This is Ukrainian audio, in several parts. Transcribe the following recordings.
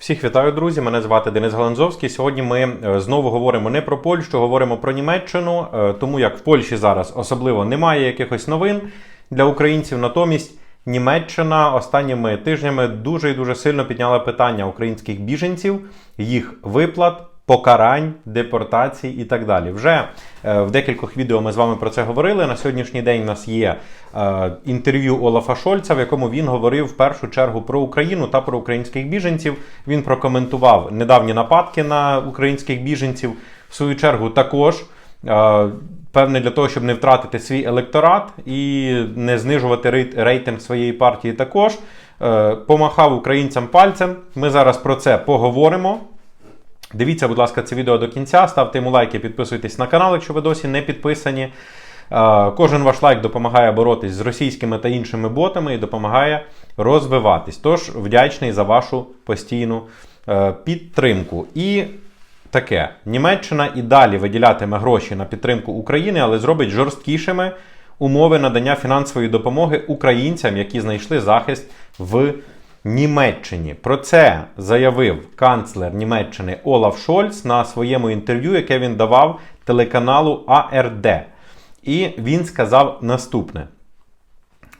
Всіх вітаю, друзі! Мене звати Денис Галанзовський. Сьогодні ми е, знову говоримо не про Польщу, говоримо про Німеччину, е, тому як в Польщі зараз особливо немає якихось новин для українців. Натомість Німеччина останніми тижнями дуже і дуже сильно підняла питання українських біженців, їх виплат. Покарань, депортацій і так далі. Вже е, в декількох відео ми з вами про це говорили. На сьогоднішній день у нас є е, інтерв'ю Олафа Шольца, в якому він говорив в першу чергу про Україну та про українських біженців. Він прокоментував недавні нападки на українських біженців. В свою чергу також. е, Певне, для того, щоб не втратити свій електорат і не знижувати рейтинг своєї партії, також помахав українцям пальцем. Ми зараз про це поговоримо. Дивіться, будь ласка, це відео до кінця. Ставте йому лайки, підписуйтесь на канал, якщо ви досі не підписані. Е, Кожен ваш лайк допомагає боротись з російськими та іншими ботами і допомагає розвиватись. Тож вдячний за вашу постійну е, підтримку. І таке: Німеччина і далі виділятиме гроші на підтримку України, але зробить жорсткішими умови надання фінансової допомоги українцям, які знайшли захист в Німеччині. Про це заявив канцлер Німеччини Олаф Шольц на своєму інтерв'ю, яке він давав телеканалу АРД. І він сказав наступне.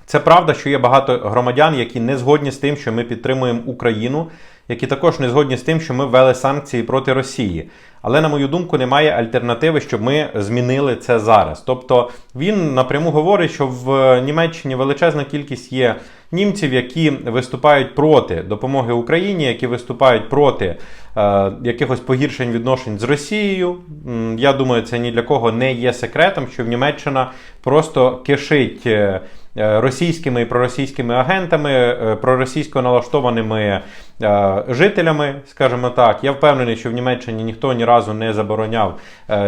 Це правда, що є багато громадян, які не згодні з тим, що ми підтримуємо Україну, які також не згодні з тим, що ми ввели санкції проти Росії. Але, на мою думку, немає альтернативи, щоб ми змінили це зараз. Тобто він напряму говорить, що в Німеччині величезна кількість є німців, які виступають проти допомоги Україні, які виступають проти е, якихось погіршень відношень з Росією. Я думаю, це ні для кого не є секретом, що в Німеччина просто кишить. Е, Російськими і проросійськими агентами, е, проросійсько налаштованими е, жителями, скажімо так. Я впевнений, що в Німеччині ніхто ні разу не забороняв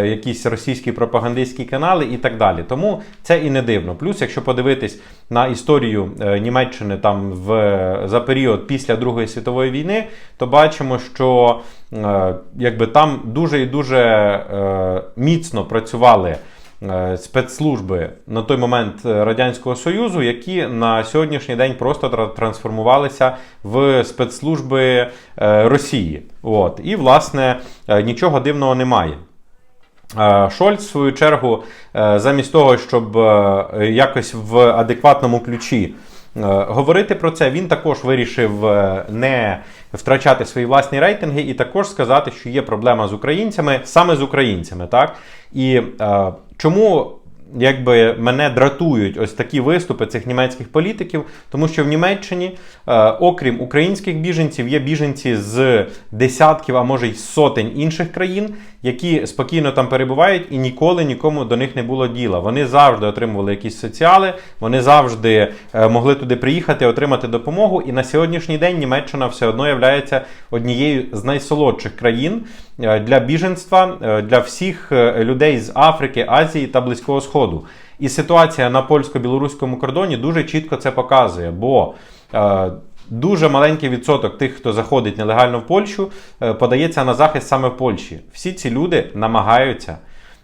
якісь російські пропагандистські канали і так далі. Тому це і не дивно. Плюс, якщо подивитись на історію Німеччини там в за період після Другої світової війни, то бачимо, що якби там дуже і дуже міцно працювали. Е, Спецслужби на той момент е, Радянського Союзу, які на сьогоднішній день просто трансформувалися в спецслужби е, Росії. От. І, власне, нічого дивного немає. Шольц, в свою чергу, замість того, щоб якось в адекватному ключі говорити про це, він також вирішив не втрачати свої власні рейтинги і також сказати, що є проблема з українцями, саме з українцями. Так? І чому якби мене дратують ось такі виступи цих німецьких політиків, тому що в Німеччині, е, окрім українських біженців, є біженці з десятків, а може й сотень інших країн, які спокійно там перебувають і ніколи нікому до них не було діла. Вони завжди отримували якісь соціали, вони завжди е, могли туди приїхати, отримати допомогу. І на сьогоднішній день Німеччина все одно є однією з найсолодших країн е, для біженства, е, для всіх людей з Африки, Азії та Близького Сходу. І ситуація на польсько-білоруському кордоні дуже чітко це показує, бо дуже маленький відсоток тих, хто заходить нелегально в Польщу, е, подається на захист саме в Польщі. Всі ці люди намагаються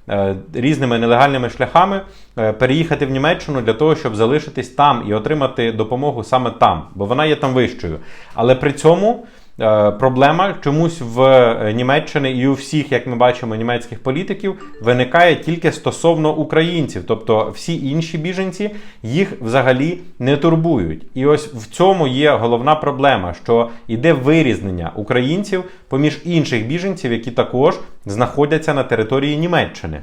е, різними нелегальними шляхами е, переїхати в Німеччину для того, щоб залишитись там і отримати допомогу саме там, бо вона є там вищою. Але при цьому. Е, Проблема чомусь в е, Німеччині і у всіх, як ми бачимо, німецьких політиків виникає тільки стосовно українців, тобто всі інші біженці їх взагалі не турбують. І ось в цьому є головна проблема, що йде вирізнення українців поміж інших біженців, які також знаходяться на території Німеччини.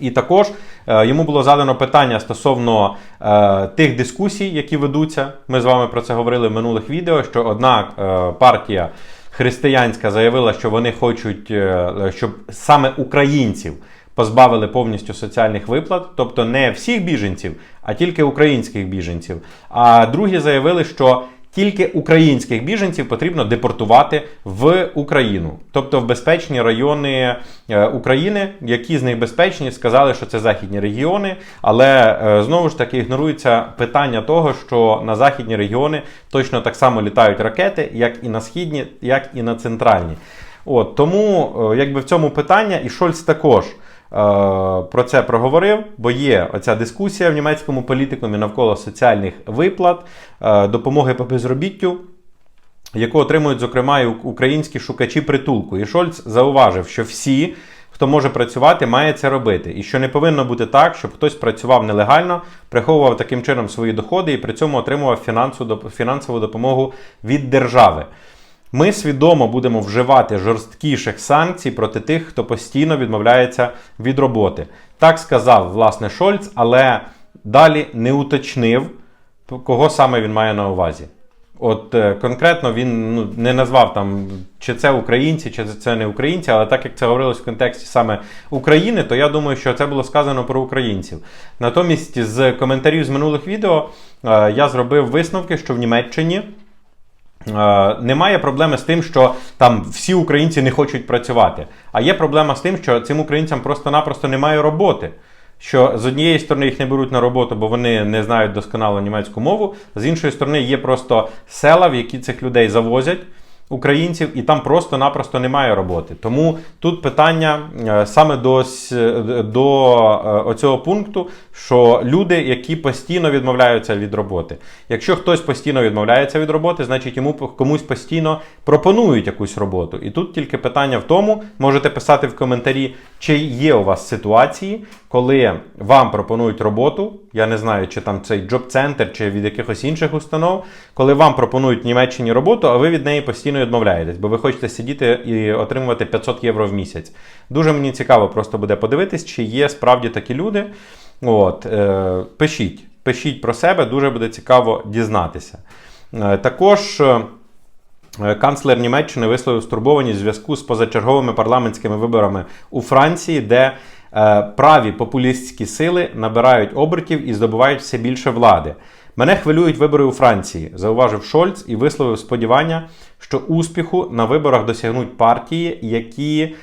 І також е, йому було задано питання стосовно е, тих дискусій, які ведуться. Ми з вами про це говорили в минулих відео. Що одна е, партія християнська заявила, що вони хочуть, е, щоб саме українців позбавили повністю соціальних виплат, тобто не всіх біженців, а тільки українських біженців. А другі заявили, що тільки українських біженців потрібно депортувати в Україну, тобто в безпечні райони е, України, які з них безпечні, сказали, що це західні регіони, але е, знову ж таки ігнорується питання того, що на західні регіони точно так само літають ракети, як і на східні, як і на центральні. От тому, е, якби в цьому питання, і Шольц також. Е, Про це проговорив, бо є оця дискусія в німецькому політикумі навколо соціальних виплат, е, допомоги по безробіттю. яку отримують, зокрема, і українські шукачі притулку. І Шольц зауважив, що всі, хто може працювати, має це робити. І що не повинно бути так, щоб хтось працював нелегально, приховував таким чином свої доходи і при цьому отримував фінансову, фінансову допомогу від держави. Ми свідомо будемо вживати жорсткіших санкцій проти тих, хто постійно відмовляється від роботи. Так сказав власне Шольц, але далі не уточнив, кого саме він має на увазі. От е, конкретно він ну, не назвав там, чи це українці, чи це не українці, але так як це говорилось в контексті саме України, то я думаю, що це було сказано про українців. Натомість, з коментарів з минулих відео е, я зробив висновки, що в Німеччині. Е, Немає проблеми з тим, що там всі українці не хочуть працювати. А є проблема з тим, що цим українцям просто-напросто немає роботи. Що з однієї сторони їх не беруть на роботу, бо вони не знають досконало німецьку мову. З іншої сторони, є просто села, в які цих людей завозять українців, і там просто-напросто немає роботи. Тому тут питання е, саме до, до е, оцього пункту, що люди, які постійно відмовляються від роботи. Якщо хтось постійно відмовляється від роботи, значить йому комусь постійно пропонують якусь роботу. І тут тільки питання в тому, можете писати в коментарі, чи є у вас ситуації, коли вам пропонують роботу, я не знаю, чи там цей джоб-центр, чи від якихось інших установ, коли вам пропонують в Німеччині роботу, а ви від неї постійно відмовляєтесь, бо ви хочете сидіти і отримувати 500 євро в місяць. Дуже мені цікаво просто буде подивитись, чи є справді такі люди. От, е, пишіть, пишіть про себе, дуже буде цікаво дізнатися. Е, також. е, Канцлер Німеччини висловив стурбованість в зв'язку з позачерговими парламентськими виборами у Франції, де праві популістські сили набирають обертів і здобувають все більше влади. Мене хвилюють вибори у Франції, зауважив Шольц і висловив сподівання, що успіху на виборах досягнуть партії, які е,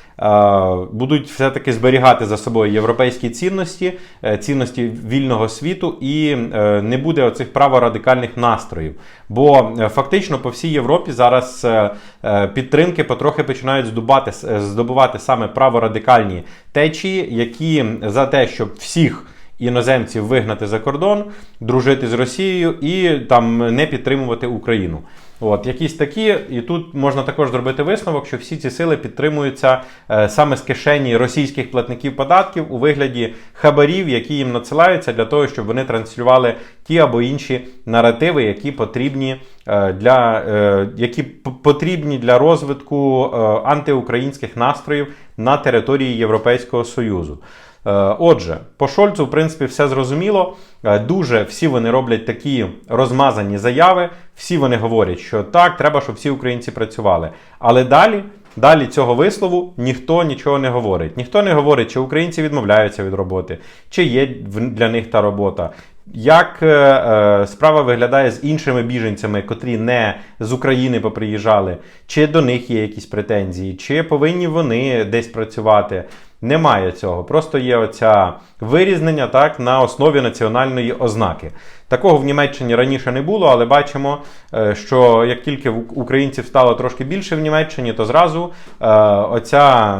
будуть все-таки зберігати за собою європейські цінності, е, цінності вільного світу, і е, не буде оцих праворадикальних настроїв. Бо е, фактично по всій Європі зараз е, е, підтримки потрохи починають здобувати, е, здобувати саме праворадикальні течії, які за те, щоб всіх іноземців вигнати за кордон, дружити з Росією і там не підтримувати Україну. От, якісь такі, і тут можна також зробити висновок, що всі ці сили підтримуються е, саме з кишені російських платників податків у вигляді хабарів, які їм надсилаються для того, щоб вони транслювали ті або інші наративи, які потрібні е, для, е, які потрібні для розвитку е, антиукраїнських настроїв на території Європейського Союзу. Е, Отже, по Шольцу, в принципі, все зрозуміло. Е, Дуже всі вони роблять такі розмазані заяви. Всі вони говорять, що так, треба, щоб всі українці працювали. Але далі, далі цього вислову ніхто нічого не говорить. Ніхто не говорить, чи українці відмовляються від роботи, чи є для них та робота. Як е, е, справа виглядає з іншими біженцями, котрі не з України поприїжджали, чи до них є якісь претензії, чи повинні вони десь працювати? Немає цього. Просто є оця вирізнення так, на основі національної ознаки. Такого в Німеччині раніше не було, але бачимо, е, що як тільки українців стало трошки більше в Німеччині, то зразу е, оця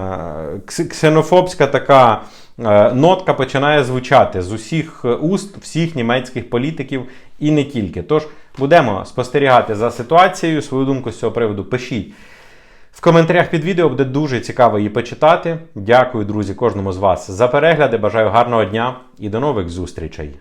ксенофобська така е, нотка починає звучати з усіх е, уст всіх німецьких політиків і не тільки. Тож будемо спостерігати за ситуацією. Свою думку з цього приводу пишіть. В коментарях під відео буде дуже цікаво її почитати. Дякую, друзі, кожному з вас за перегляди. Бажаю гарного дня і до нових зустрічей!